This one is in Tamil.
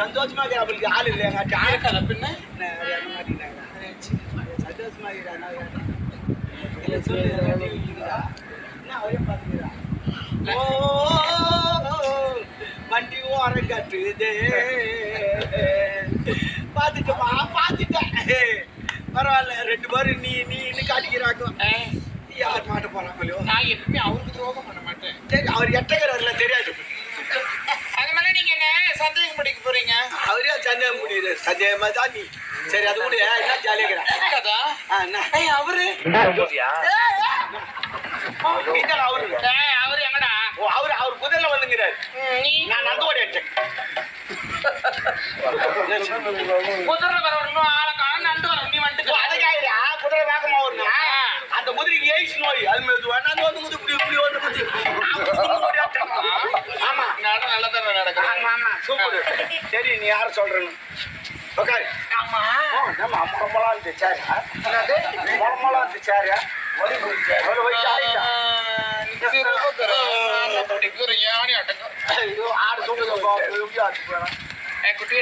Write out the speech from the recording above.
சந்தோஷமா இருக்கிற அவளுக்கு ஆள் இல்லையாங்க ஆள் ஆக்கல பின்ன சந்தோஷமா இருக்கிறா என்ன அவரே பாத்துக்கிறா ஓ வண்டி ஓரம் கட்டுதே பாத்துட்டமா பாத்துட்டேன் பரவாயில்ல ரெண்டு பேரும் நீ நீ இன்னும் காட்டிக்கிறாங்க. யார் மாட்ட போறாங்களோ நான் எப்பவுமே அவருக்கு துரோகம் பண்ண மாட்டேன். சரி அவர் எட்டக்கிறதுல தெரியாது அது மேல நீங்க என்ன சந்தேகம் படிக்க போறீங்க அவரே முடியுது சந்தேகமா தான் நீ சரி அது கூட என்ன என்ன? ஏய் அவரு. அவரு எங்கடா ஓ அவரு அவர் வந்துங்கிறாரு. நான் நந்தோடி அடிச்சேன் குதிரை வரணும் ஆளை காணும் நண்டு வரும் நீ வந்துட்டு அதுக்காக குதிரை வேகமா வரணும் அந்த குதிரைக்கு எய்ஸ் நோய் அது சூப்பர் சரி நீ யார சொல்றேன்னு ஓகே ஆமா நம்ம அம்மளா இருந்துச்சு சாரி மொளமளா இருந்துச்சு சாரி ஒரு வயசு ஆயிட்டா யானி அடங்கும் ஐயோ ஆடு சொல்லுங்க எப்படி